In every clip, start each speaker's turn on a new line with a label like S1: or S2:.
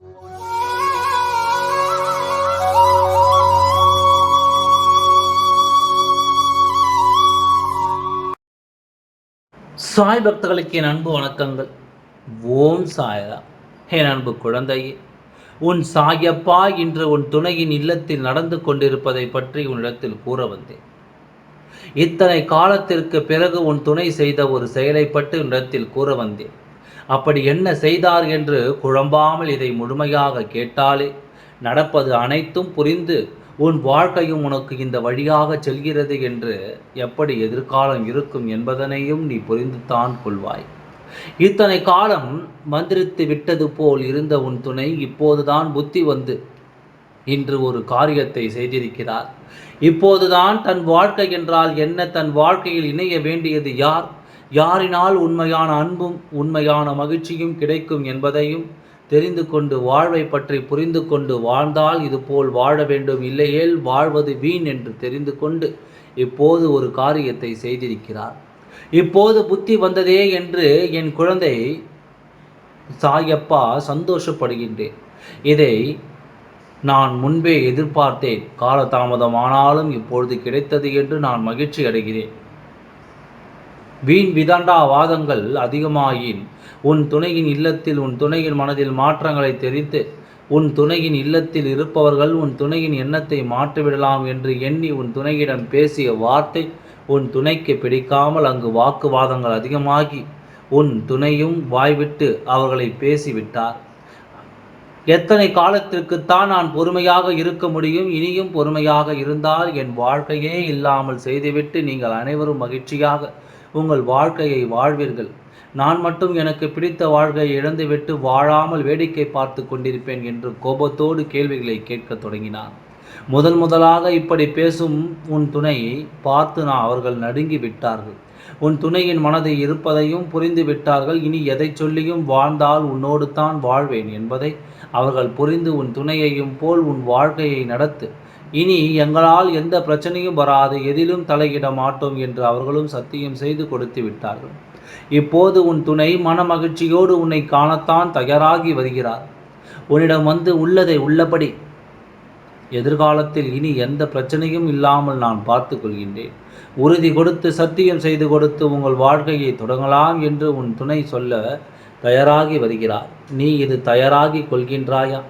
S1: சாய் பக்தர்களுக்கு என் அன்பு வணக்கங்கள். ஓம் சாயரா. என் அன்பு குழந்தையே உன் சாயப்பா இன்று உன் துணையின் இல்லத்தில் நடந்து கொண்டிருப்பதை பற்றி உன்னிடத்தில் கூற வந்தேன். இத்தனை காலத்திற்கு பிறகு உன் துணை செய்த ஒரு செயலை பற்றி உன்னிடத்தில் கூற வந்தேன். அப்படி என்ன செய்தார் என்று குழம்பாமல் இதை முழுமையாக கேட்டாலே நடப்பது அனைத்தும் புரிந்து உன் வாழ்க்கையும் உனக்கு இந்த வழியாக செல்கிறது என்று எப்படி எதிர்காலம் இருக்கும் என்பதனையும் நீ புரிந்துதான் கொள்வாய். இத்தனை காலம் மந்திரித்து விட்டது போல் இருந்த உன் துணை இப்போதுதான் புத்தி வந்து இன்று ஒரு காரியத்தை செய்திருக்கிறார். இப்போதுதான் தன் வாழ்க்கை என்றால் என்ன? தன் வாழ்க்கையில் இணைய வேண்டியது யார்? யாரினால் உண்மையான அன்பும் உண்மையான மகிழ்ச்சியும் கிடைக்கும் என்பதையும் தெரிந்து கொண்டு வாழ்வை பற்றி புரிந்து கொண்டு வாழ்ந்தால் இதுபோல் வாழ வேண்டும். இல்லையேல் வாழ்வது வீண் என்று தெரிந்து கொண்டு இப்போது ஒரு காரியத்தை செய்திருக்கிறார். இப்போது புத்தி வந்ததே என்று என் குழந்தை சாயப்பா சந்தோஷப்படுகின்றேன். இதை நான் முன்பே எதிர்பார்த்தேன். காலதாமதமானாலும் இப்பொழுது கிடைத்தது என்று நான் மகிழ்ச்சி அடைகிறேன் வீண் விதண்டா வாதங்கள் அதிகமாயின். உன் துணையின் இல்லத்தில் உன் துணையின் மனதில் மாற்றங்களை தெரிந்து உன் துணையின் இல்லத்தில் இருப்பவர்கள் உன் துணையின் எண்ணத்தை மாற்றிவிடலாம் என்று எண்ணி உன் துணையிடம் பேசிய வார்த்தை உன் துணைக்கு பிடிக்காமல் அங்கு வாக்குவாதங்கள் அதிகமாகி உன் துணையும் வாய்விட்டு அவர்களை பேசிவிட்டார். எத்தனை காலத்திற்குத்தான் நான் பொறுமையாக இருக்க முடியும் இனியும் பொறுமையாக இருந்தால் என் வாழ்க்கையே இல்லாமல் செய்துவிட்டு நீங்கள் அனைவரும் மகிழ்ச்சியாக உங்கள் வாழ்க்கையை வாழ்வீர்கள். நான் மட்டும் எனக்கு பிடித்த வாழ்க்கையை இழந்துவிட்டு வாழாமல் வேடிக்கை பார்த்து கொண்டிருப்பேன் என்று கோபத்தோடு கேள்விகளை கேட்கத் தொடங்கினார் முதல் முதலாக இப்படி பேசும் உன் துணையை பார்த்து நான் அவர்கள் நடுங்கி விட்டார்கள். உன் துணையின் மனதை இருப்பதையும் புரிந்து விட்டார்கள். இனி எதை சொல்லியும் வாழ்ந்தால் உன்னோடு தான் வாழ்வேன் என்பதை அவர்கள் புரிந்து உன் துணையையும் போல் உன் வாழ்க்கையை நடத்து இனி எங்களால் எந்த பிரச்சனையும் வராது எதிலும் தலையிட மாட்டோம் என்று அவர்களும் சத்தியம் செய்து கொடுத்து விட்டார்கள். இப்போது உன் துணை மன மகிழ்ச்சியோடு உன்னை காணத்தான் தயாராகி வருகிறார். உன்னிடம் வந்து உள்ளதை உள்ளபடி. எதிர்காலத்தில் இனி எந்த பிரச்சனையும் இல்லாமல் நான் பார்த்து கொள்கின்றேன். உறுதி கொடுத்து சத்தியம் செய்து கொடுத்து உங்கள் வாழ்க்கையை தொடங்கலாம் என்று உன் துணை சொல்ல தயாராகி வருகிறார். நீ இது தயாராகி கொள்கின்றாயா?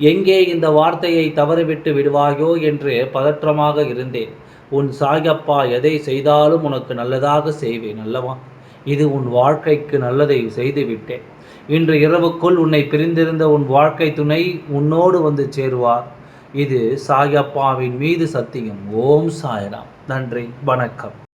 S1: எங்கே இந்த வார்த்தையை தவறிவிட்டு விடுவாயோ என்று பதற்றமாக இருந்தேன். உன் சாயப்பா எதை செய்தாலும் உனக்கு நல்லதாக செய்வேன் அல்லவா? இது உன் வாழ்க்கைக்கு நல்லதை செய்துவிட்டேன் இன்று இரவுக்குள் உன்னை பிரிந்திருந்த உன் வாழ்க்கை துணை உன்னோடு வந்து சேருவார். இது சாயப்பாவின் மீது சத்தியம். ஓம் சாயராம். நன்றி. வணக்கம்.